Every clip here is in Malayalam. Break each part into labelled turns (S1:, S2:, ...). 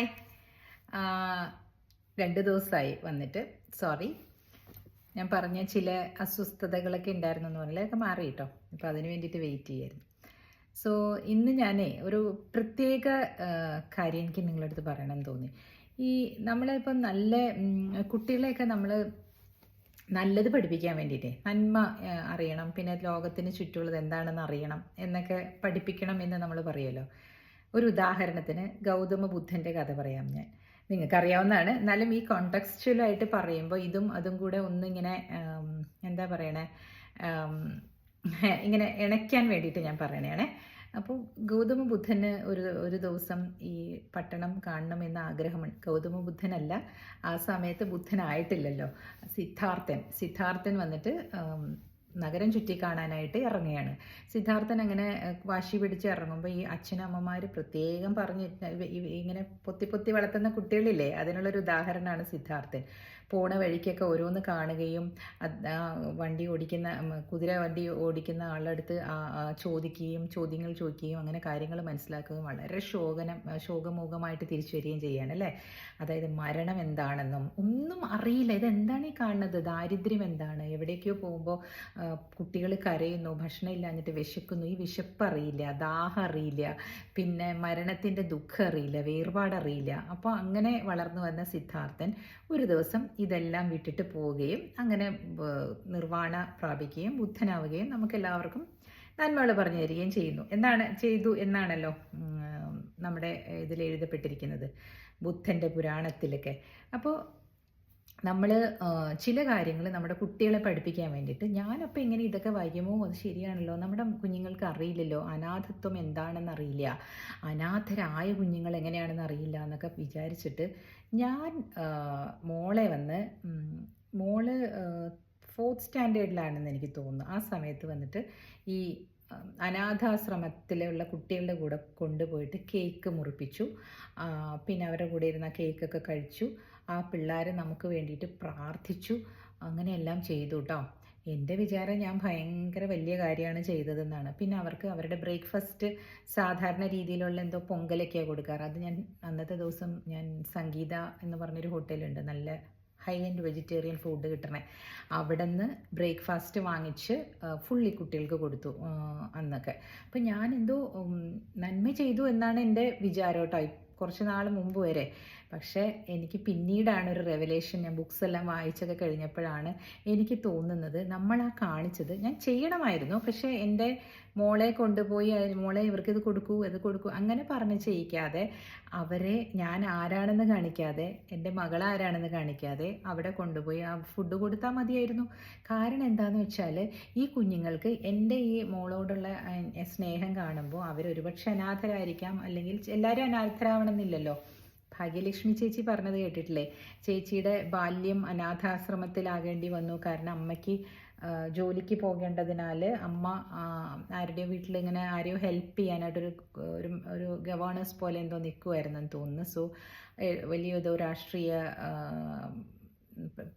S1: ഹായ് രണ്ട് ദിവസമായി വന്നിട്ട്. സോറി ഞാൻ പറഞ്ഞ ചില അസ്വസ്ഥതകളൊക്കെ ഉണ്ടായിരുന്നു എന്ന് പറഞ്ഞാൽ അതൊക്കെ മാറി കേട്ടോ അപ്പോൾ അതിന് വേണ്ടിയിട്ട് വെയിറ്റ് ചെയ്യായിരുന്നു. സോ ഇന്ന് ഞാൻ ഒരു പ്രത്യേക കാര്യം എനിക്ക് നിങ്ങളടുത്ത് പറയണമെന്ന് തോന്നി. ഈ നമ്മളിപ്പം നല്ല കുട്ടികളെയൊക്കെ നമ്മൾ നല്ലത് പഠിപ്പിക്കാൻ വേണ്ടിയിട്ടേ നന്മ അറിയണം. പിന്നെ ലോകത്തിന് ചുറ്റുമുള്ളത് എന്താണെന്ന് അറിയണം എന്നൊക്കെ പഠിപ്പിക്കണം എന്ന് നമ്മൾ പറയുമല്ലോ. ഒരു ഉദാഹരണത്തിന് ഗൗതമ ബുദ്ധന്റെ കഥ പറയാം ഞാൻ. നിങ്ങൾക്കറിയാവുന്നതാണ്. എന്നാലും ഈ കോണ്ടക്സ്റ്റുവലായിട്ട് പറയുമ്പോൾ ഇതും അതും കൂടെ ഒന്നിങ്ങനെ എന്താ പറയണേ ഇങ്ങനെ ഇണയ്ക്കാൻ വേണ്ടിയിട്ട് ഞാൻ പറയണേ അപ്പോൾ ഗൗതമ ബുദ്ധന് ഒരു ഒരു ദിവസം ഈ പട്ടണം കാണണം എന്ന ആഗ്രഹമുണ്ട്. ഗൗതമ ബുദ്ധനല്ല ആ സമയത്ത് ബുദ്ധനായിട്ടില്ലല്ലോ. സിദ്ധാർത്ഥൻ. സിദ്ധാർത്ഥൻ വന്നിട്ട് നഗരം ചുറ്റി കാണാനായിട്ട് ഇറങ്ങുകയാണ്. സിദ്ധാർത്ഥൻ അങ്ങനെ വാശി പിടിച്ച് ഇറങ്ങുമ്പോൾ ഈ അച്ഛനമ്മമാർ പ്രത്യേകം പറഞ്ഞ് ഇങ്ങനെ പൊത്തി പൊത്തി വളർത്തുന്ന കുട്ടികളില്ലേ? അതിനുള്ളൊരു ഉദാഹരണമാണ് സിദ്ധാർത്ഥൻ. പോണ വഴിക്കൊക്കെ ഓരോന്ന് കാണുകയും വണ്ടി ഓടിക്കുന്ന കുതിര വണ്ടി ഓടിക്കുന്ന ആളടുത്ത് ചോദിക്കുകയും ചോദ്യങ്ങൾ ചോദിക്കുകയും അങ്ങനെ കാര്യങ്ങൾ മനസ്സിലാക്കുകയും വളരെ ശോകനം ശോകമൂകമായിട്ട് തിരിച്ചു വരികയും ചെയ്യാണ് അല്ലേ? അതായത് മരണം എന്താണെന്നും ഒന്നും അറിയില്ല. ഇത് എന്താണ് ഈ കാണുന്നത്? ദാരിദ്ര്യം എന്താണ്? എവിടേക്കോ പോകുമ്പോൾ കുട്ടികൾ കരയുന്നു ഭക്ഷണം ഇല്ലാഞ്ഞിട്ട് വിശക്കുന്നു ഈ വിശപ്പ് അറിയില്ല ദാഹം അറിയില്ല പിന്നെ മരണത്തിന്റെ ദുഃഖം അറിയില്ല വേർപാട് അറിയില്ല. അപ്പോൾ അങ്ങനെ വളർന്നു വന്ന സിദ്ധാർത്ഥൻ ഒരു ദിവസം ഇതെല്ലാം വിട്ടിട്ട് പോവുകയും അങ്ങനെ നിർവാണ പ്രാപിക്കുകയും ബുദ്ധനാവുകയും നമുക്കെല്ലാവർക്കും നന്മകൾ പറഞ്ഞു തരികയും ചെയ്യുന്നു. എന്താണ് ചെയ്തു എന്നാണല്ലോ നമ്മുടെ ഇതിൽ എഴുതപ്പെട്ടിരിക്കുന്നത് ബുദ്ധന്റെ പുരാണത്തിലൊക്കെ. അപ്പോൾ നമ്മൾ ചില കാര്യങ്ങൾ നമ്മുടെ കുട്ടികളെ പഠിപ്പിക്കാൻ വേണ്ടിയിട്ട് ഞാനപ്പോൾ ഇങ്ങനെ ഇതൊക്കെ വായിക്കുമോ അത് ശരിയാണല്ലോ നമ്മുടെ കുഞ്ഞുങ്ങൾക്ക് അറിയില്ലല്ലോ അനാഥത്വം എന്താണെന്ന് അറിയില്ല അനാഥരായ കുഞ്ഞുങ്ങൾ എങ്ങനെയാണെന്ന് അറിയില്ല എന്നൊക്കെ വിചാരിച്ചിട്ട് ഞാൻ മോളെ വന്ന് മോൾ ഫോർത്ത് സ്റ്റാൻഡേർഡിലാണെന്ന് എനിക്ക് തോന്നുന്നു. ആ സമയത്ത് വന്നിട്ട് ഈ അനാഥാശ്രമത്തിലുള്ള കുട്ടികളുടെ കൂടെ കൊണ്ടുപോയിട്ട് കേക്ക് മുറിപ്പിച്ചു. പിന്നെ അവരുടെ കൂടെ ഇരുന്ന കേക്കൊക്കെ കഴിച്ചു. ആ പിള്ളേർ നമുക്ക് വേണ്ടിയിട്ട് പ്രാർത്ഥിച്ചു. അങ്ങനെയെല്ലാം ചെയ്തു കേട്ടോ എന്റെ വിചാരം ഞാൻ ഭയങ്കര വലിയ കാര്യമാണ് ചെയ്തതെന്നാണ്. പിന്നെ അവർക്ക് അവരുടെ ബ്രേക്ക്ഫാസ്റ്റ് സാധാരണ രീതിയിലുള്ള എന്തോ പൊങ്കലൊക്കെയാണ് കൊടുക്കാറ്. അത് ഞാൻ അന്നത്തെ ദിവസം ഞാൻ സംഗീത എന്ന് പറഞ്ഞൊരു ഹോട്ടലുണ്ട്. നല്ല ഹൈ എൻഡ് വെജിറ്റേറിയൻ ഫുഡ് കിട്ടണേ. അവിടെ നിന്ന് ബ്രേക്ക്ഫാസ്റ്റ് വാങ്ങിച്ച് ഫുള്ളി കുട്ടികൾക്ക് കൊടുത്തു അന്നൊക്കെ. അപ്പം ഞാൻ എന്തോ നന്മ ചെയ്തു എന്നാണ് എന്റെ വിചാരം കേട്ടോ കുറച്ച് നാൾ മുമ്പ് വരെ. പക്ഷേ എനിക്ക് പിന്നീടാണ് ഒരു റെവലേഷൻ ഞാൻ ബുക്സ് എല്ലാം വായിച്ചൊക്കെ കഴിഞ്ഞപ്പോഴാണ് എനിക്ക് തോന്നുന്നത് നമ്മൾ ആ കാണിച്ചത് ഞാൻ ചെയ്യണമായിരുന്നു. പക്ഷേ എന്റെ മോളെ കൊണ്ടുപോയി മോളെ ഇവർക്ക് ഇത് കൊടുക്കൂ ഇത് കൊടുക്കൂ അങ്ങനെ പറഞ്ഞ് ചെയ്യിക്കാതെ അവരെ ഞാൻ ആരാണെന്ന് കാണിക്കാതെ എന്റെ മകൾ ആരാണെന്ന് കാണിക്കാതെ അവിടെ കൊണ്ടുപോയി ആ ഫുഡ് കൊടുത്താൽ മതിയായിരുന്നു. കാരണം എന്താണെന്ന് വെച്ചാൽ ഈ കുഞ്ഞുങ്ങൾക്ക് എന്റെ ഈ മോളോടുള്ള സ്നേഹം കാണുമ്പോൾ അവരൊരുപക്ഷെ അനാഥരായിരിക്കാം അല്ലെങ്കിൽ എല്ലാവരും അനാഥരാവണമെന്നില്ലല്ലോ. ഭാഗ്യലക്ഷ്മി ചേച്ചി പറഞ്ഞത് കേട്ടിട്ടില്ലേ? ചേച്ചിയുടെ ബാല്യം അനാഥാശ്രമത്തിലാകേണ്ടി വന്നു. കാരണം അമ്മയ്ക്ക് ജോലിക്ക് പോകേണ്ടതിനാൽ അമ്മ ആരുടെയോ വീട്ടിൽ ഇങ്ങനെ ആരെയോ ഹെൽപ്പ് ചെയ്യാനായിട്ടൊരു ഒരു ഒരു ഗവേണേഴ്സ് പോലെ എന്തോ നിൽക്കുമായിരുന്നെന്ന് തോന്നുന്നു. സോ വലിയതോ രാഷ്ട്രീയ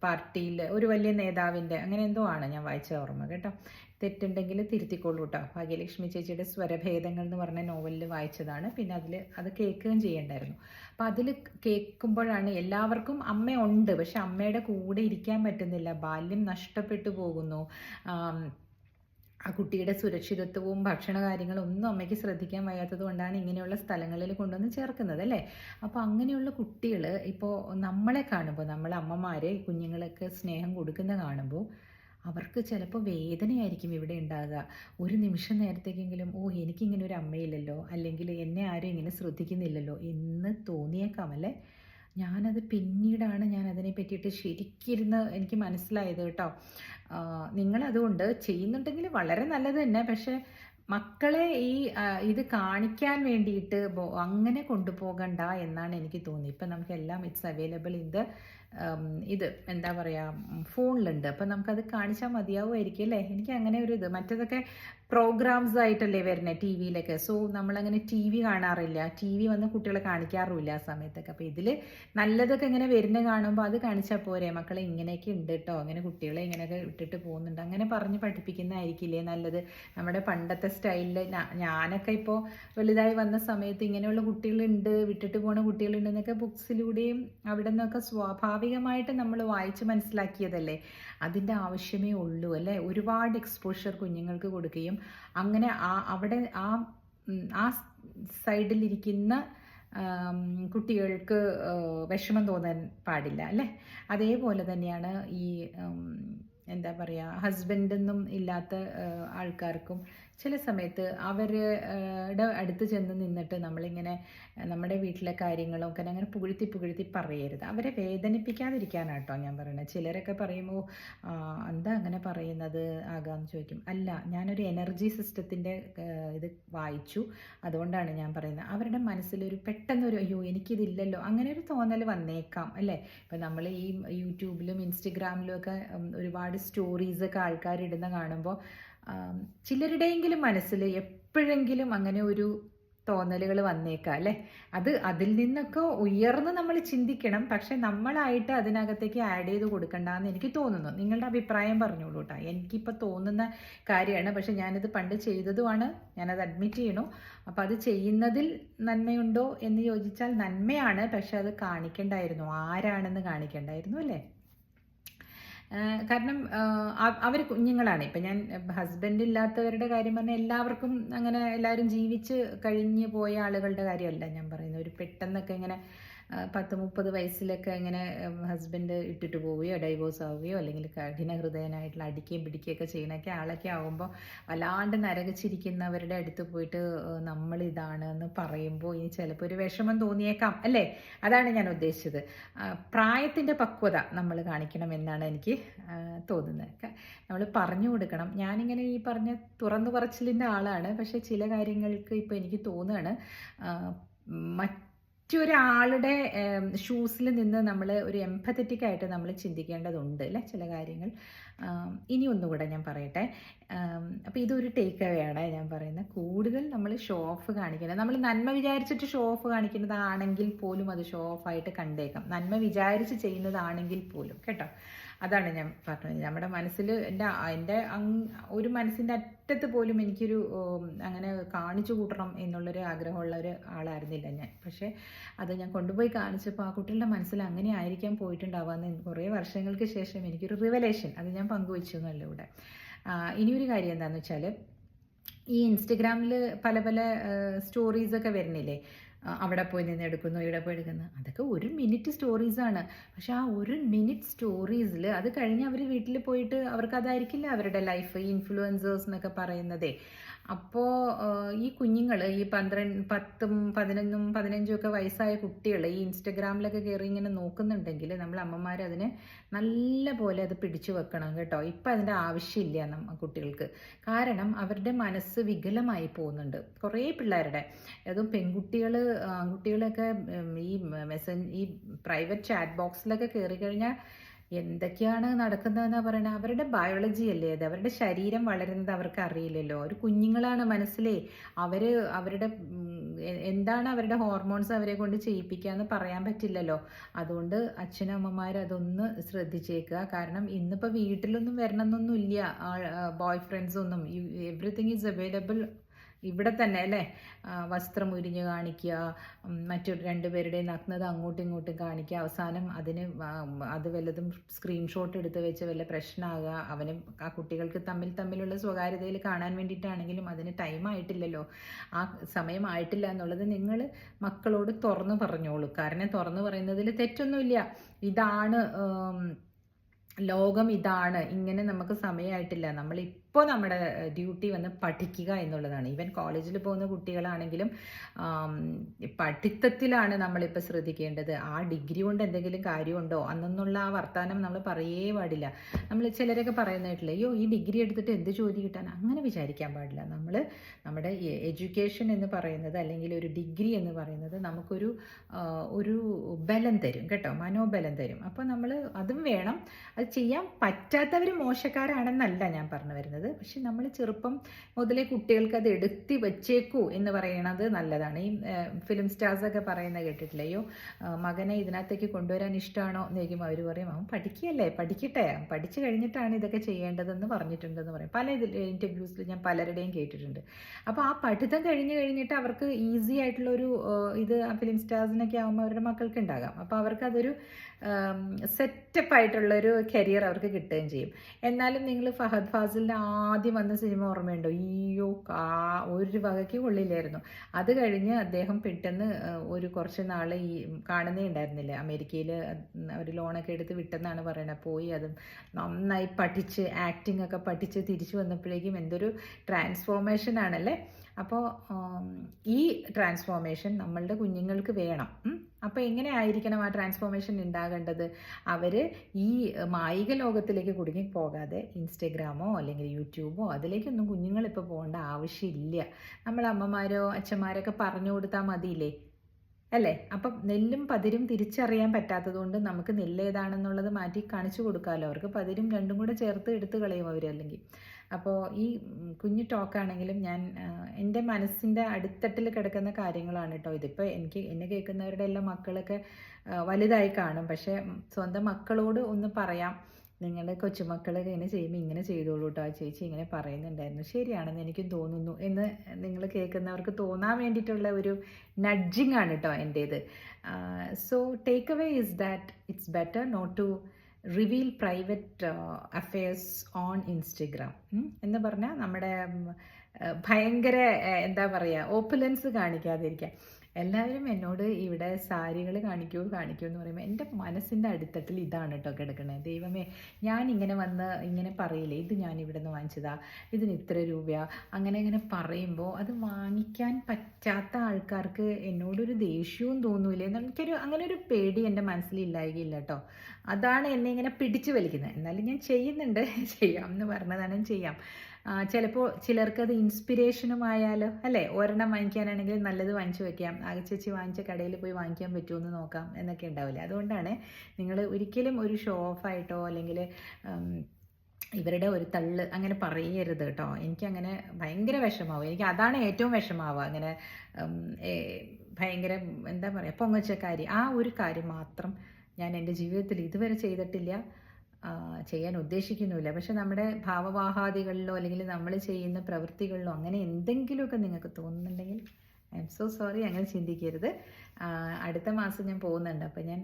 S1: പാർട്ടിയിൽ ഒരു വലിയ നേതാവിന്റെ അങ്ങനെ എന്തോ ആണ് ഞാൻ വായിച്ച ഓർമ്മ കേട്ടോ. തെറ്റുണ്ടെങ്കിൽ തിരുത്തിക്കൊള്ളൂ കേട്ടോ ഭാഗ്യലക്ഷ്മി ചേച്ചിയുടെ സ്വരഭേദങ്ങൾ എന്ന് പറഞ്ഞ നോവലിൽ വായിച്ചതാണ്. പിന്നെ അതിൽ അത് കേൾക്കുകയും ചെയ്യണ്ടായിരുന്നു. അപ്പം അതിൽ കേൾക്കുമ്പോഴാണ് എല്ലാവർക്കും അമ്മയുണ്ട് പക്ഷെ അമ്മയുടെ കൂടെ ഇരിക്കാൻ പറ്റുന്നില്ല. ബാല്യം നഷ്ടപ്പെട്ടു പോകുന്നു. ആ കുട്ടിയുടെ സുരക്ഷിതത്വവും ഭക്ഷണ കാര്യങ്ങളും ഒന്നും അമ്മയ്ക്ക് ശ്രദ്ധിക്കാൻ വയ്യാത്തത് കൊണ്ടാണ് ഇങ്ങനെയുള്ള സ്ഥലങ്ങളിൽ കൊണ്ടുവന്ന് ചേർക്കുന്നത് അല്ലേ? അപ്പോൾ അങ്ങനെയുള്ള കുട്ടികൾ ഇപ്പോൾ നമ്മളെ കാണുമ്പോൾ നമ്മളെ അമ്മമാരെ കുഞ്ഞുങ്ങളൊക്കെ സ്നേഹം കൊടുക്കുന്ന കാണുമ്പോൾ അവർക്ക് ചിലപ്പോൾ വേദനയായിരിക്കും ഇവിടെ ഉണ്ടാകുക ഒരു നിമിഷം നേരത്തേക്കെങ്കിലും ഓ എനിക്കിങ്ങനെ ഒരു അമ്മയില്ലല്ലോ. അല്ലെങ്കിൽ എന്നെ ആരും ഇങ്ങനെ ശ്രദ്ധിക്കുന്നില്ലല്ലോ. എന്ന് തോന്നിയേക്കാം അല്ലേ? ഞാനത് പിന്നീടാണ് ഞാൻ അതിനെ പറ്റിയിട്ട് ശരിക്കിരുന്ന് എനിക്ക് മനസ്സിലായത് കേട്ടോ. നിങ്ങളതുകൊണ്ട് ചെയ്യുന്നുണ്ടെങ്കിൽ വളരെ നല്ലത് തന്നെ. പക്ഷേ മക്കളെ ഈ ഇത് കാണിക്കാൻ വേണ്ടിയിട്ട് അങ്ങനെ കൊണ്ടുപോകണ്ട എന്നാണ് എനിക്ക് തോന്നി ഇപ്പം നമുക്കെല്ലാം ഇറ്റ്സ് അവൈലബിൾ ഇൻ ദ ഇത് എന്താ പറയുക ഫോണിലുണ്ട്. അപ്പം നമുക്കത് കാണിച്ചാൽ മതിയാവുമായിരിക്കും അല്ലേ? എനിക്ക് അങ്ങനെ ഒരു ഇത്. മറ്റതൊക്കെ പ്രോഗ്രാംസ് ആയിട്ടല്ലേ വരുന്നത് ടി വിയിലൊക്കെ സോ നമ്മളങ്ങനെ ടി വി കാണാറില്ല. ടി വി വന്ന് കുട്ടികളെ കാണിക്കാറുമില്ല ആ സമയത്തൊക്കെ. അപ്പോൾ ഇതിൽ നല്ലതൊക്കെ ഇങ്ങനെ വരുന്ന കാണുമ്പോൾ അത് കാണിച്ചാൽ പോരെ? മക്കളെ ഇങ്ങനെയൊക്കെ ഉണ്ട് കേട്ടോ അങ്ങനെ കുട്ടികളെ ഇങ്ങനെയൊക്കെ ഇട്ടിട്ട് പോകുന്നുണ്ട്. അങ്ങനെ പറഞ്ഞ് പഠിപ്പിക്കുന്നതായിരിക്കില്ലേ നല്ലത്? നമ്മുടെ പണ്ടത്തെ സ്റ്റൈലിൽ ഞാനൊക്കെ ഇപ്പോൾ വലുതായി വന്ന സമയത്ത് ഇങ്ങനെയുള്ള കുട്ടികളുണ്ട് വിട്ടിട്ട് പോണ കുട്ടികളുണ്ടെന്നൊക്കെ ബുക്സിലൂടെയും അവിടെ നിന്നൊക്കെ സ്വാഭാവികമായിട്ട് നമ്മൾ വായിച്ച് മനസ്സിലാക്കിയതല്ലേ? അതിന്റെ ആവശ്യമേ ഉള്ളൂ അല്ലേ? ഒരുപാട് എക്സ്പോഷർ കുഞ്ഞുങ്ങൾക്ക് കൊടുക്കുകയും അങ്ങനെ ആ അവിടെ ആ ആ സൈഡിലിരിക്കുന്ന കുട്ടികൾക്ക് വിഷമം തോന്നാൻ പാടില്ല അല്ലേ? അതേപോലെ തന്നെയാണ് ഈ എന്താ പറയുക ഹസ്ബൻഡൊന്നും ഇല്ലാത്ത ആൾക്കാർക്കും ചില സമയത്ത് അവരുടെ അടുത്ത് ചെന്ന് നിന്നിട്ട് നമ്മളിങ്ങനെ നമ്മുടെ വീട്ടിലെ കാര്യങ്ങളൊക്കെ അങ്ങനെ പുകഴ്ത്തി പുകഴ്ത്തി പറയരുത്. അവരെ വേദനിപ്പിക്കാതിരിക്കാനാണ് വേദനിപ്പിക്കാതിരിക്കാനാട്ടോ ഞാൻ പറയുന്നത് ചിലരൊക്കെ പറയുമ്പോൾ എന്താ അങ്ങനെ പറയുന്നത്? ആകാമെന്ന് ചോദിക്കും. അല്ല ഞാനൊരു എനർജി സിസ്റ്റത്തിന്റെ ഇത് വായിച്ചു. അതുകൊണ്ടാണ് ഞാൻ പറയുന്നത്. അവരുടെ മനസ്സിലൊരു പെട്ടെന്നൊരു അയ്യോ എനിക്കിതില്ലല്ലോ. അങ്ങനെ ഒരു തോന്നൽ വന്നേക്കാം അല്ലേ? ഇപ്പം നമ്മൾ ഈ യൂട്യൂബിലും ഇൻസ്റ്റഗ്രാമിലും ഒക്കെ ഒരുപാട് സ്റ്റോറീസൊക്കെ ആൾക്കാരിടുന്ന കാണുമ്പോൾ ചിലരുടെയെങ്കിലും മനസ്സിൽ എപ്പോഴെങ്കിലും അങ്ങനെ ഒരു തോന്നലുകൾ വന്നേക്കാം അല്ലേ? അത് അതിൽ നിന്നൊക്കെ ഉയർന്ന് നമ്മൾ ചിന്തിക്കണം പക്ഷെ നമ്മളായിട്ട് അതിനകത്തേക്ക് ആഡ് ചെയ്ത് കൊടുക്കണ്ടെന്ന് എനിക്ക് തോന്നുന്നു. നിങ്ങളുടെ അഭിപ്രായം പറഞ്ഞോളൂ കേട്ടോ എനിക്കിപ്പോൾ തോന്നുന്ന കാര്യമാണ്. പക്ഷെ ഞാനിത് പണ്ട് ചെയ്തതുമാണ്. ഞാനത് അഡ്മിറ്റ് ചെയ്യണു. അപ്പം അത് ചെയ്യുന്നതിൽ നന്മയുണ്ടോ എന്ന് ചോദിച്ചാൽ നന്മയാണ്. പക്ഷെ അത് കാണിക്കണ്ടായിരുന്നു. ആരാണെന്ന് കാണിക്കണ്ടായിരുന്നു അല്ലേ? കാരണം അവർ കുഞ്ഞുങ്ങളാണ്. ഇപ്പം ഞാൻ ഹസ്ബൻഡ് ഇല്ലാത്തവരുടെ കാര്യം പറഞ്ഞാൽ എല്ലാവർക്കും അങ്ങനെ എല്ലാവരും ജീവിച്ച് കഴിഞ്ഞു പോയ ആളുകളുടെ കാര്യമല്ല ഞാൻ പറയുന്നത്. ഒരു പെട്ടെന്നൊക്കെ ഇങ്ങനെ പത്ത് മുപ്പത് വയസ്സിലൊക്കെ ഇങ്ങനെ ഹസ്ബൻഡ് ഇട്ടിട്ട് പോവുകയോ ഡൈവോഴ്സ് ആവുകയോ അല്ലെങ്കിൽ കഠിന ഹൃദയനായിട്ടുള്ള അടിക്കുകയും പിടിക്കുകയൊക്കെ ചെയ്യണൊക്കെ ആളൊക്കെ ആവുമ്പോൾ വല്ലാണ്ട് നരകിച്ചിരിക്കുന്നവരുടെ അടുത്ത് പോയിട്ട് നമ്മൾ ഇതാണ് എന്ന് പറയുമ്പോൾ ഇനി ചിലപ്പോൾ ഒരു വിഷമം തോന്നിയേക്കാം അല്ലേ? അതാണ് ഞാൻ ഉദ്ദേശിച്ചത്. പ്രായത്തിന്റെ പക്വത നമ്മൾ കാണിക്കണം എന്നാണ് എനിക്ക് തോന്നുന്നത്. നമ്മൾ പറഞ്ഞു കൊടുക്കണം. ഞാനിങ്ങനെ ഈ പറഞ്ഞ തുറന്നു പറച്ചിലിന്റെ ആളാണ്. പക്ഷേ ചില കാര്യങ്ങൾക്ക് ഇപ്പോൾ എനിക്ക് തോന്നുകയാണ് ആ, മറ്റൊരാളുടെ ഷൂസിൽ നിന്ന് നമ്മൾ ഒരു എംപത്തറ്റിക് ആയിട്ട് നമ്മൾ ചിന്തിക്കേണ്ടതുണ്ട് അല്ലേ? ചില കാര്യങ്ങൾ. ഇനി ഒന്നുകൂടെ ഞാൻ പറയട്ടെ. അപ്പോൾ ഇതൊരു ടേക്ക് അവേ ആണ് ഞാൻ പറയുന്നത്. കൂടുതൽ നമ്മൾ ഷോ ഓഫ് കാണിക്കുന്നത് നമ്മൾ നന്മ വിചാരിച്ചിട്ട് ഷോ ഓഫ് കാണിക്കുന്നതാണെങ്കിൽ പോലും അത് ഷോ ഓഫ് ആയിട്ട് കണ്ടേക്കാം. നന്മ വിചാരിച്ച് ചെയ്യുന്നതാണെങ്കിൽ പോലും. കേട്ടോ? അതാണ് ഞാൻ പറഞ്ഞത്. നമ്മുടെ മനസ്സിൽ എന്റെ എന്റെ ഒരു മനസ്സിന്റെ അറ്റത്ത് പോലും എനിക്കൊരു അങ്ങനെ കാണിച്ചു കൂട്ടണം എന്നുള്ളൊരു ആഗ്രഹമുള്ള ഒരു ആളായിരുന്നില്ല ഞാൻ. പക്ഷേ അത് ഞാൻ കൊണ്ടുപോയി കാണിച്ചപ്പോൾ ആ കുട്ടികളുടെ മനസ്സിൽ അങ്ങനെ ആയിരിക്കാൻ പോയിട്ടുണ്ടാവാന്ന് കുറേ വർഷങ്ങൾക്ക് ശേഷം എനിക്കൊരു റിവലേഷൻ അത് ഞാൻ പങ്കുവെച്ചു എന്നല്ലോ ഇവിടെ. ഇനിയൊരു കാര്യം എന്താണെന്ന് വെച്ചാൽ ഈ ഇൻസ്റ്റഗ്രാമിൽ പല പല സ്റ്റോറീസൊക്കെ വരുന്നില്ലേ? അവിടെ പോയി നിന്ന് എടുക്കുന്നു ഇവിടെ പോയി എടുക്കുന്നു. അതൊക്കെ ഒരു മിനിറ്റ് സ്റ്റോറീസാണ് പക്ഷെ ആ ഒരു മിനിറ്റ് സ്റ്റോറീസിൽ അത് കഴിഞ്ഞ് അവർ വീട്ടിൽ പോയിട്ട് അവർക്ക് അതായിരിക്കില്ല അവരുടെ ലൈഫ് ഇൻഫ്ലുവൻസേഴ്സ് എന്നൊക്കെ പറയുന്നതേ. അപ്പോൾ ഈ കുഞ്ഞുങ്ങൾ ഈ പന്ത്രണ്ട് പത്തും പതിനൊന്നും പതിനഞ്ചും ഒക്കെ വയസ്സായ കുട്ടികൾ ഈ ഇൻസ്റ്റഗ്രാമിലൊക്കെ കയറി ഇങ്ങനെ നോക്കുന്നുണ്ടെങ്കിൽ നമ്മൾ അമ്മമാർ അതിനെ നല്ല പോലെ അത് പിടിച്ചു വെക്കണം കേട്ടോ. ഇപ്പം അതിന്റെ ആവശ്യമില്ല നമ്മ കുട്ടികൾക്ക്. കാരണം അവരുടെ മനസ്സ് വികലമായി പോകുന്നുണ്ട്. കുറേ പിള്ളേരുടെ. അതും പെൺകുട്ടികൾ ആൺകുട്ടികളൊക്കെ ഈ മെസ്സൻ ഈ പ്രൈവറ്റ് ചാറ്റ് ബോക്സിലൊക്കെ കയറി കഴിഞ്ഞാൽ എന്തൊക്കെയാണ് നടക്കുന്നതെന്ന് പറയുന്നത് അവരുടെ ബയോളജി അല്ലേ അത് അവരുടെ ശരീരം വളരുന്നത് അവർക്ക് അറിയില്ലല്ലോ. ഒരു കുഞ്ഞുങ്ങളാണ് മനസ്സിലേ അവർ അവരുടെ എന്താണ് അവരുടെ ഹോർമോൺസ് അവരെ കൊണ്ട് ചെയ്യിപ്പിക്കുക എന്ന് പറയാൻ പറ്റില്ലല്ലോ. അതുകൊണ്ട് അച്ഛനമ്മമാർ അതൊന്ന് ശ്രദ്ധിച്ചേക്കുക. കാരണം ഇന്നിപ്പോൾ വീട്ടിലൊന്നും വരണമെന്നൊന്നും ഇല്ല ബോയ് ഫ്രണ്ട്സ് ഒന്നും. എവറിത്തിങ് ഈസ് അവൈലബിൾ ഇവിടെ തന്നെ അല്ലേ? വസ്ത്രം ഉരിഞ്ഞ് കാണിക്കുക മറ്റു രണ്ടുപേരുടെയും നഗ്നത അങ്ങോട്ടും ഇങ്ങോട്ടും കാണിക്കുക. അവസാനം അതിന് അത് വല്ലതും സ്ക്രീൻഷോട്ട് എടുത്ത് വെച്ച് വല്ല പ്രശ്നമാകുക. അവന് ആ കുട്ടികൾക്ക് തമ്മിൽ തമ്മിലുള്ള സ്വകാര്യതയിൽ കാണാൻ വേണ്ടിയിട്ടാണെങ്കിലും അതിന് ടൈം ആയിട്ടില്ലല്ലോ. ആ സമയമായിട്ടില്ല എന്നുള്ളത് നിങ്ങൾ മക്കളോട് തുറന്നു പറഞ്ഞോളൂ. കാരണം തുറന്നു പറയുന്നതിൽ തെറ്റൊന്നുമില്ല. ഇതാണ് ലോകം ഇതാണ്. ഇങ്ങനെ നമുക്ക് സമയമായിട്ടില്ല. നമ്മൾ ഇപ്പോൾ നമ്മുടെ ഡ്യൂട്ടി വന്ന് പഠിക്കുക എന്നുള്ളതാണ്. ഈവൻ കോളേജിൽ പോകുന്ന കുട്ടികളാണെങ്കിലും പഠിത്തത്തിലാണ് നമ്മളിപ്പോൾ ശ്രദ്ധിക്കേണ്ടത്. ആ ഡിഗ്രി കൊണ്ട് എന്തെങ്കിലും കാര്യമുണ്ടോ? അന്നൊന്നുള്ള ആ വർത്തമാനം നമ്മൾ പറയേ പാടില്ല. നമ്മൾ ചിലരൊക്കെ പറയുന്നതായിട്ടില്ല അയ്യോ ഈ ഡിഗ്രി എടുത്തിട്ട് എന്ത് ജോലി കിട്ടാൻ? അങ്ങനെ വിചാരിക്കാൻ പാടില്ല. നമ്മൾ നമ്മുടെ എഡ്യൂക്കേഷൻ എന്ന് പറയുന്നത് അല്ലെങ്കിൽ ഒരു ഡിഗ്രി എന്ന് പറയുന്നത് നമുക്കൊരു ഒരു ബലം തരും കേട്ടോ. മനോബലം തരും. അപ്പോൾ നമ്മൾ അതും വേണം. അത് ചെയ്യാൻ പറ്റാത്തവർ മോശക്കാരാണെന്നല്ല ഞാൻ പറഞ്ഞു വരുന്നത്. നല്ലത് പക്ഷെ നമ്മൾ ചെറുപ്പം മുതലേ കുട്ടികൾക്ക് അത് എടുത്തി വെച്ചേക്കൂ എന്ന് പറയണത് നല്ലതാണ്. ഈ ഫിലിം സ്റ്റാർസൊക്കെ പറയുന്നത് കേട്ടിട്ടില്ലയോ മകനെ ഇതിനകത്തേക്ക് കൊണ്ടുവരാൻ ഇഷ്ടമാണോ എന്ന് ചോദിക്കുമ്പോൾ അവർ പറയും അവൻ പഠിക്കുകയല്ലേ? പഠിക്കട്ടെ. പഠിച്ചു കഴിഞ്ഞിട്ടാണ് ഇതൊക്കെ ചെയ്യേണ്ടതെന്ന് പറഞ്ഞിട്ടുണ്ടെന്ന് പറയും. പല ഇതിൽ ഇന്റർവ്യൂസിൽ ഞാൻ പലരുടെയും കേട്ടിട്ടുണ്ട്. അപ്പോൾ ആ പഠിത്തം കഴിഞ്ഞ് കഴിഞ്ഞിട്ട് അവർക്ക് ഈസി ആയിട്ടുള്ളൊരു ആ, ഇത് ഫിലിം സ്റ്റാർസിനൊക്കെ ആകുമ്പോൾ അവരുടെ മക്കൾക്ക് ഉണ്ടാകാം. അപ്പോൾ അവർക്കതൊരു സെറ്റപ്പ് ആയിട്ടുള്ളൊരു കരിയർ അവർക്ക് കിട്ടുകയും ചെയ്യും. എന്നാലും നിങ്ങൾ ഫഹദ് ഫാസിലിന്റെ ആദ്യം വന്ന സിനിമ ഓർമ്മയുണ്ടോ? ഈയോ കാ ഒരു വകയ്ക്ക് കൊള്ളില്ലായിരുന്നു. അത് കഴിഞ്ഞ് അദ്ദേഹം പെട്ടെന്ന് ഒരു കുറച്ച് നാൾ ഈ കാണുന്നേ ഉണ്ടായിരുന്നില്ല? അമേരിക്കയിൽ ഒരു ലോണൊക്കെ എടുത്ത് വിട്ടെന്നാണ് പറയുന്നത് പോയി അതും നന്നായി പഠിച്ച് ആക്ടിംഗ് ഒക്കെ പഠിച്ച് തിരിച്ചു വന്നപ്പോഴേക്കും എന്തൊരു ട്രാൻസ്ഫോർമേഷൻ ആണല്ലേ? അപ്പോൾ ഈ ട്രാൻസ്ഫോർമേഷൻ നമ്മളുടെ കുഞ്ഞുങ്ങൾക്ക് വേണം. അപ്പോൾ എങ്ങനെ ആയിരിക്കണം ആ ട്രാൻസ്ഫോർമേഷൻ ഉണ്ടാകേണ്ടത് അവർ ഈ മായിക ലോകത്തിലേക്ക് കുടുങ്ങി പോകാതെ ഇൻസ്റ്റഗ്രാമോ അല്ലെങ്കിൽ യൂട്യൂബോ അതിലേക്കൊന്നും കുഞ്ഞുങ്ങളിപ്പോൾ പോകേണ്ട ആവശ്യമില്ല. നമ്മൾ അമ്മമാരോ അച്ഛന്മാരൊക്കെ പറഞ്ഞു കൊടുത്താൽ മതിയില്ലേ? അല്ലേ? അപ്പം നെല്ലും പതിരും തിരിച്ചറിയാൻ പറ്റാത്തത് കൊണ്ട് നമുക്ക് നെല്ല് ഏതാണെന്നുള്ളത് മാറ്റി കാണിച്ചു കൊടുക്കാമല്ലോ അവർക്ക് പതിരും രണ്ടും കൂടെ ചേർത്ത് എടുത്തു കളയും അവരല്ലെങ്കിൽ അപ്പോൾ ഈ കുഞ്ഞു ടോക്കാണെങ്കിലും ഞാൻ എന്റെ മനസ്സിന്റെ അടിത്തട്ടിൽ കിടക്കുന്ന കാര്യങ്ങളാണ് കേട്ടോ ഇതിപ്പോൾ എനിക്ക് എന്നെ കേൾക്കുന്നവരുടെ എല്ലാം മക്കളൊക്കെ വലുതായി കാണും. പക്ഷേ സ്വന്തം മക്കളോട് ഒന്ന് പറയാം. നിങ്ങളുടെ കൊച്ചുമക്കൾ ഇങ്ങനെ ചെയ്യുമ്പോൾ ഇങ്ങനെ ചെയ്തോളൂ കേട്ടോ ആ ചേച്ചി ഇങ്ങനെ പറയുന്നുണ്ടായിരുന്നു. ശരിയാണെന്ന് എനിക്കും തോന്നുന്നു എന്ന് നിങ്ങൾ കേൾക്കുന്നവർക്ക് തോന്നാൻ വേണ്ടിയിട്ടുള്ള ഒരു നഡ്ജിങ് ആണ് കേട്ടോ എന്റേത്. So take away is that it's better not to reveal private affairs on Instagram എന്ന് പറഞ്ഞാൽ നമ്മുടെ ഭയങ്കര എന്താ പറയുക ഓപ്പുലൻസ് കാണിക്കാതിരിക്കുക എല്ലാവരും എന്നോട് ഇവിടെ സാരികൾ കാണിക്കൂ കാണിക്കൂ എന്ന് പറയുമ്പോൾ എന്റെ മനസ്സിന്റെ അടിത്തട്ടിൽ ഇതാണ് കേട്ടോ കിടക്കണേ. ദൈവമേ ഞാൻ ഇങ്ങനെ വന്ന് ഇങ്ങനെ പറയില്ലേ ഇത് ഞാൻ ഇവിടെ നിന്ന് വാങ്ങിച്ചതാ ഇതിന് ഇത്ര രൂപയാ അങ്ങനെ ഇങ്ങനെ പറയുമ്പോൾ അത് വാങ്ങിക്കാൻ പറ്റാത്ത ആൾക്കാർക്ക് എന്നോടൊരു ദേഷ്യവും തോന്നൂലേ എനിക്കൊരു അങ്ങനെ ഒരു പേടി എന്റെ മനസ്സിൽ ഇല്ലായികയില്ല കേട്ടോ അതാണ് എന്നെ ഇങ്ങനെ പിടിച്ചു വലിക്കുന്നത്. എന്നാലും ഞാൻ ചെയ്യുന്നുണ്ട്. ചെയ്യാം എന്ന് പറഞ്ഞതാണ് ചെയ്യാം. ചിലപ്പോൾ ചിലർക്കത് ഇൻസ്പിരേഷനുമായാലോ അല്ലേ? ഒരെണ്ണം വാങ്ങിക്കാനാണെങ്കിൽ നല്ലത് വാങ്ങിച്ചു വെക്കാം. ആകച്ചേച്ചി വാങ്ങിച്ച കടയിൽ പോയി വാങ്ങിക്കാൻ പറ്റുമോ എന്ന് നോക്കാം എന്നൊക്കെ ഉണ്ടാവില്ലേ? അതുകൊണ്ടാണ് നിങ്ങൾ ഒരിക്കലും ഒരു ഷോ ഓഫ് ആയിട്ടോ അല്ലെങ്കിൽ ഇവരുടെ ഒരു തള്ള് അങ്ങനെ പറയരുത് കേട്ടോ. എനിക്കങ്ങനെ ഭയങ്കര വിഷമാവും. എനിക്ക് അതാണ് ഏറ്റവും വിഷമാവുക. അങ്ങനെ ഭയങ്കര എന്താ പറയുക പൊങ്ങച്ചക്കാരി. ആ ഒരു കാര്യം മാത്രം ഞാൻ എന്റെ ജീവിതത്തിൽ ഇതുവരെ ചെയ്തിട്ടില്ല. ചെയ്യാൻ ഉദ്ദേശിക്കുന്നുമില്ല. പക്ഷെ നമ്മുടെ ഭാവവാഹാദികളിലോ അല്ലെങ്കിൽ നമ്മൾ ചെയ്യുന്ന പ്രവൃത്തികളിലോ അങ്ങനെ എന്തെങ്കിലുമൊക്കെ നിങ്ങൾക്ക് തോന്നുന്നുണ്ടെങ്കിൽ ഐ എം സോ സോറി അങ്ങനെ ചിന്തിക്കരുത്. അടുത്ത മാസം ഞാൻ പോകുന്നുണ്ട്. അപ്പോൾ ഞാൻ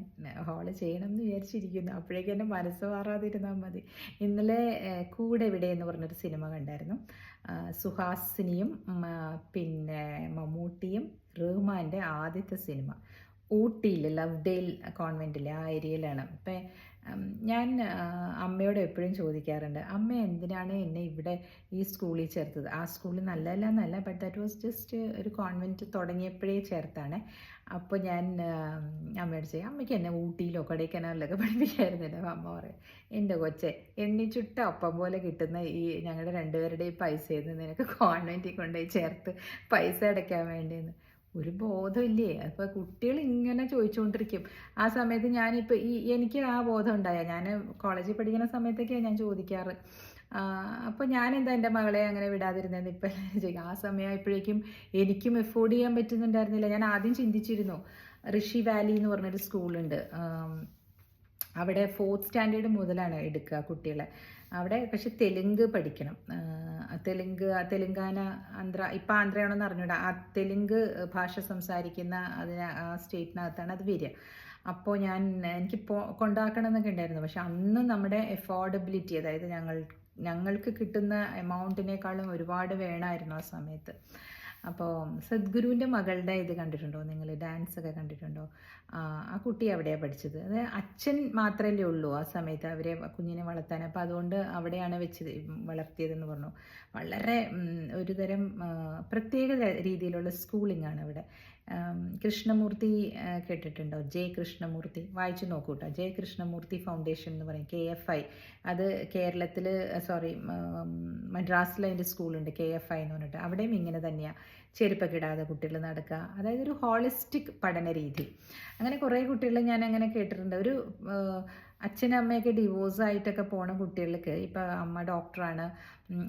S1: ഹോൾ ചെയ്യണം എന്ന് വിചാരിച്ചിരിക്കുന്നു. അപ്പോഴേക്കും എന്റെ മനസ്സ് മാറാതിരുന്നാൽ മതി. ഇന്നലെ കൂടെ ഇവിടെ എന്ന് പറഞ്ഞൊരു സിനിമ കണ്ടായിരുന്നു. സുഹാസിനിയും പിന്നെ മമ്മൂട്ടിയും റഹ്മാന്റെ ആദ്യത്തെ സിനിമ. ഊട്ടിയിൽ ലവ്ഡെയിൽ കോൺവെന്റിലെ ആ ഏരിയയിലാണ്. അപ്പം ഞാൻ അമ്മയോട് എപ്പോഴും ചോദിക്കാറുണ്ട് അമ്മ എന്തിനാണ് എന്നെ ഇവിടെ ഈ സ്കൂളിൽ ചേർത്തത്? ആ സ്കൂളിൽ നല്ലതല്ല എന്നല്ല ബട്ട് ദാറ്റ് വാസ് ജസ്റ്റ് ഒരു കോൺവെന്റ് തുടങ്ങിയപ്പോഴേ ചേർത്താണ്. അപ്പോൾ ഞാൻ അമ്മയോട് ചെയ്യും അമ്മയ്ക്ക് എന്നെ ഊട്ടിയിലോ കൊടൈക്കനാലിലൊക്കെ പഠിപ്പിക്കായിരുന്നില്ല? അപ്പോൾ അമ്മ പറയും എന്റെ കൊച്ചെ എണ്ണി ചുട്ട അപ്പം പോലെ കിട്ടുന്ന ഈ ഞങ്ങളുടെ രണ്ടുപേരുടെയും പൈസയിൽ നിന്ന് നിനക്ക് കോൺവെന്റിൽ കൊണ്ടുപോയി ചേർത്ത് പൈസ അടയ്ക്കാൻ വേണ്ടിയെന്ന്. ഒരു ബോധമില്ലേ? അപ്പോൾ കുട്ടികൾ ഇങ്ങനെ ചോദിച്ചുകൊണ്ടിരിക്കും ആ സമയത്ത് ഞാനിപ്പോൾ ഈ എനിക്ക് ആ ബോധം ഉണ്ടായ. ഞാൻ കോളേജിൽ പഠിക്കുന്ന സമയത്തൊക്കെയാണ് ഞാൻ ചോദിക്കാറ്. അപ്പോൾ ഞാൻ എന്താ എന്റെ മകളെ അങ്ങനെ വിടാതിരുന്നത് ഇപ്പം ആ ആ സമയമായപ്പോഴേക്കും എനിക്കും എഫോർഡ് ചെയ്യാൻ പറ്റുന്നുണ്ടായിരുന്നില്ല. ഞാൻ ആദ്യം ചിന്തിച്ചിരുന്നു ഋഷി വാലി എന്ന് പറഞ്ഞൊരു സ്കൂളുണ്ട്. അവിടെ ഫോർത്ത് സ്റ്റാൻഡേർഡ് മുതലാണ് എടുക്കുക കുട്ടികളെ. അവിടെ പക്ഷെ തെലുങ്ക് പഠിക്കണം. തെലുങ്ക് തെലുങ്കാന ആന്ധ്ര ഇപ്പം ആന്ധ്രയാണെന്ന് അറിഞ്ഞൂടാ. ആ തെലുങ്ക് ഭാഷ സംസാരിക്കുന്ന അതിന് ആ സ്റ്റേറ്റിനകത്താണ് അത് വരിക. അപ്പോൾ ഞാൻ എനിക്ക് പോ കൊണ്ടാക്കണം എന്നൊക്കെ ഉണ്ടായിരുന്നു. പക്ഷെ അന്ന് നമ്മുടെ എഫോർഡബിലിറ്റി അതായത് ഞങ്ങൾ ഞങ്ങൾക്ക് കിട്ടുന്ന എമൗണ്ടിനേക്കാളും ഒരുപാട് വേണമായിരുന്നു ആ സമയത്ത്. അപ്പോൾ സദ്ഗുരുവിന്റെ മകളുടെ ഇത് കണ്ടിട്ടുണ്ടോ? നിങ്ങൾ ഡാൻസ് ഒക്കെ കണ്ടിട്ടുണ്ടോ? ആ കുട്ടി അവിടെയാണ് പഠിച്ചത്? അത് അച്ഛൻ മാത്രമല്ലേ ഉള്ളൂ ആ സമയത്ത് അവരെ കുഞ്ഞിനെ വളർത്താൻ. അപ്പോൾ അതുകൊണ്ട് അവിടെയാണ് വെച്ചത് വളർത്തിയതെന്ന് പറഞ്ഞു. വളരെ ഒരുതരം ഒരു തരം പ്രത്യേക രീതിയിലുള്ള സ്കൂളിംഗ് ആണ് ഇവിടെ കൃഷ്ണമൂർത്തി കേട്ടിട്ടുണ്ടോ? ജെ കൃഷ്ണമൂർത്തി. വായിച്ചു നോക്കൂ കേട്ടോ ജെ കൃഷ്ണമൂർത്തി ഫൗണ്ടേഷൻ എന്ന് പറയും. K F I. അത് കേരളത്തിൽ സോറി മദ്രാസിൽ അതിന്റെ സ്കൂളുണ്ട് കെ എഫ് ഐ എന്ന് പറഞ്ഞിട്ട്. അവിടെയും ഇങ്ങനെ തന്നെയാണ് ചെരുപ്പൊക്കെ ഇടാതെ കുട്ടികൾ നടക്കുക അതായത് ഒരു ഹോളിസ്റ്റിക് പഠന രീതി. അങ്ങനെ കുറേ കുട്ടികൾ ഞാൻ അങ്ങനെ കേട്ടിട്ടുണ്ട്. ഒരു അച്ഛനും അമ്മയൊക്കെ ഡിവോഴ്സ് ആയിട്ടൊക്കെ പോണ കുട്ടികൾക്ക് ഇപ്പം അമ്മ ഡോക്ടറാണ്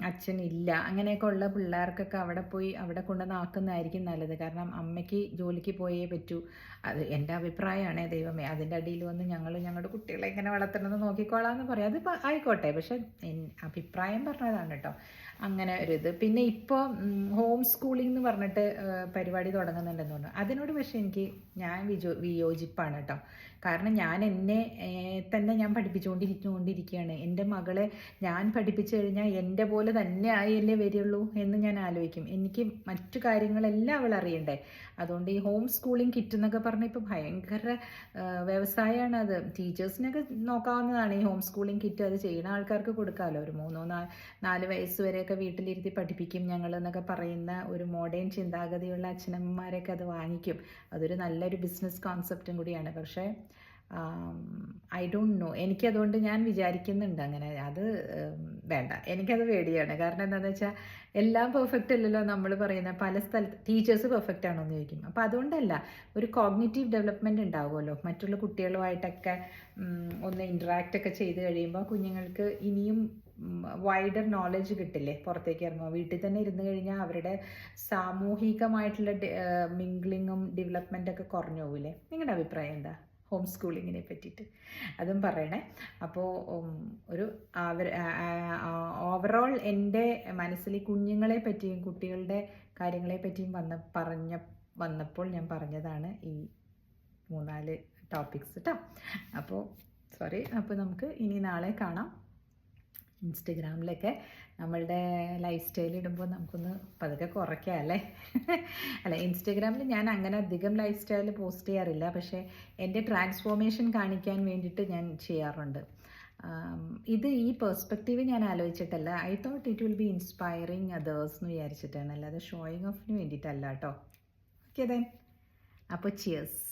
S1: അച്ഛനില്ല അങ്ങനെയൊക്കെ ഉള്ള പിള്ളേർക്കൊക്കെ അവിടെ പോയി അവിടെ കൊണ്ടുവന്നാക്കുന്നതായിരിക്കും നല്ലത്. കാരണം അമ്മയ്ക്ക് ജോലിക്ക് പോയേ പറ്റൂ. അത് എന്റെ അഭിപ്രായമാണ്. ദൈവമേ അതിന്റെ അടിയിൽ വന്ന് ഞങ്ങൾ ഞങ്ങളുടെ കുട്ടികളെ എങ്ങനെ വളർത്തണമെന്ന് നോക്കിക്കോളാം എന്ന് പറയാം. അത് ആയിക്കോട്ടെ. പക്ഷെ അഭിപ്രായം പറഞ്ഞതാണ് കേട്ടോ. അങ്ങനെ ഒരു ഇത്. പിന്നെ ഇപ്പോൾ ഹോം സ്കൂളിംഗ് എന്ന് പറഞ്ഞിട്ട് പരിപാടി തുടങ്ങുന്നുണ്ടെന്ന് തോന്നുന്നു അതിനോട് പക്ഷേ എനിക്ക് ഞാൻ വിജോ വിയോജിപ്പാണ് കേട്ടോ. കാരണം ഞാൻ എന്നെ തന്നെ ഞാൻ പഠിപ്പിച്ചുകൊണ്ടിരിച്ചുകൊണ്ടിരിക്കുകയാണ് എന്റെ മകളെ ഞാൻ പഠിപ്പിച്ചു കഴിഞ്ഞാൽ എന്റെ പോലെ തന്നെ ആയല്ലേ വരികയുള്ളൂ എന്ന് ഞാൻ ആലോചിക്കും. എനിക്ക് മറ്റു കാര്യങ്ങളെല്ലാം അവൾ അറിയണ്ടേ. അതുകൊണ്ട് ഈ ഹോം സ്കൂളിംഗ് കിറ്റ് എന്നൊക്കെ പറഞ്ഞാൽ ഇപ്പോൾ ഭയങ്കര വ്യവസായമാണ് അത്. ടീച്ചേഴ്സിനൊക്കെ നോക്കാവുന്നതാണ് ഈ ഹോം സ്കൂളിംഗ് കിറ്റ് അത് ചെയ്യുന്ന ആൾക്കാർക്ക് കൊടുക്കാമല്ലോ ഒരു മൂന്നോ നാല് നാല് വയസ്സ് വരെയൊക്കെ വീട്ടിലിരുത്തി പഠിപ്പിക്കും ഞങ്ങൾ എന്നൊക്കെ പറയുന്ന ഒരു മോഡേൺ ചിന്താഗതിയുള്ള അച്ഛനമ്മമാരൊക്കെ അത് വാങ്ങിക്കും. അതൊരു നല്ലൊരു ബിസിനസ് കോൺസെപ്റ്റും കൂടിയാണ്. പക്ഷേ ഐ ഡോണ്ട് നോ. എനിക്കതുകൊണ്ട് ഞാൻ വിചാരിക്കുന്നുണ്ട് അങ്ങനെ. അത് വേണ്ട. എനിക്കത് പേടിയാണ്. കാരണം എന്താണെന്ന് വെച്ചാൽ എല്ലാം പെർഫെക്റ്റ് അല്ലല്ലോ നമ്മൾ പറയുന്ന പല സ്ഥലത്ത് ടീച്ചേഴ്സ് പെർഫെക്റ്റ് ആണോ എന്ന് ചോദിക്കും. അപ്പോൾ അതുകൊണ്ടല്ല ഒരു കോഗ്നേറ്റീവ് ഡെവലപ്മെന്റ് ഉണ്ടാവുമല്ലോ. മറ്റുള്ള കുട്ടികളുമായിട്ടൊക്കെ ഒന്ന് ഇൻട്രാക്റ്റ് ഒക്കെ ചെയ്ത് കഴിയുമ്പോൾ കുഞ്ഞുങ്ങൾക്ക് ഇനിയും വൈഡർ നോളജ് കിട്ടില്ലേ പുറത്തേക്ക് ഇറങ്ങുമ്പോൾ വീട്ടിൽ തന്നെ ഇരുന്ന് കഴിഞ്ഞാൽ അവരുടെ സാമൂഹികമായിട്ടുള്ള മിംഗ്ലിങ്ങും ഡെവലപ്മെന്റൊക്കെ കുറഞ്ഞു പോകില്ലേ? നിങ്ങളുടെ അഭിപ്രായം എന്താ? ഹോം സ്കൂളിങ്ങിനെ പറ്റിയിട്ട്. അതും പറയണേ. അപ്പോൾ ഒരു ഓവറോൾ എന്റെ മനസ്സിൽ കുഞ്ഞുങ്ങളെ പറ്റിയും കുട്ടികളുടെ കാര്യങ്ങളെ പറ്റിയും വന്ന പറഞ്ഞ വന്നപ്പോൾ ഞാൻ പറഞ്ഞതാണ് ഈ മൂന്നാൽ ടോപ്പിക്സ് കേട്ടോ അപ്പോൾ സോറി അപ്പോൾ നമുക്ക് ഇനി നാളെ കാണാം. ഇൻസ്റ്റഗ്രാമിലൊക്കെ നമ്മളുടെ ലൈഫ് സ്റ്റൈൽ ഇടുമ്പോൾ നമുക്കൊന്ന് പതുക്കെ കുറയ്ക്കാം അല്ലേ? അല്ല ഇൻസ്റ്റഗ്രാമിൽ ഞാൻ അങ്ങനെ അധികം ലൈഫ് സ്റ്റൈൽ പോസ്റ്റ് ചെയ്യാറില്ല. പക്ഷേ എന്റെ ട്രാൻസ്ഫോർമേഷൻ കാണിക്കാൻ വേണ്ടിയിട്ട് ഞാൻ ചെയ്യാറുണ്ട്. ഇത് ഈ പെർസ്പെക്റ്റീവ് ഞാൻ ആലോചിച്ചിട്ടല്ല. I thought it will be inspiring others എന്ന് വിചാരിച്ചിട്ടാണ്. അല്ലാതെ ഷോയിങ് ഓഫിന് വേണ്ടിയിട്ടല്ല കേട്ടോ. ഓക്കെ ദെൻ അപ്പോൾ ചിയേഴ്സ്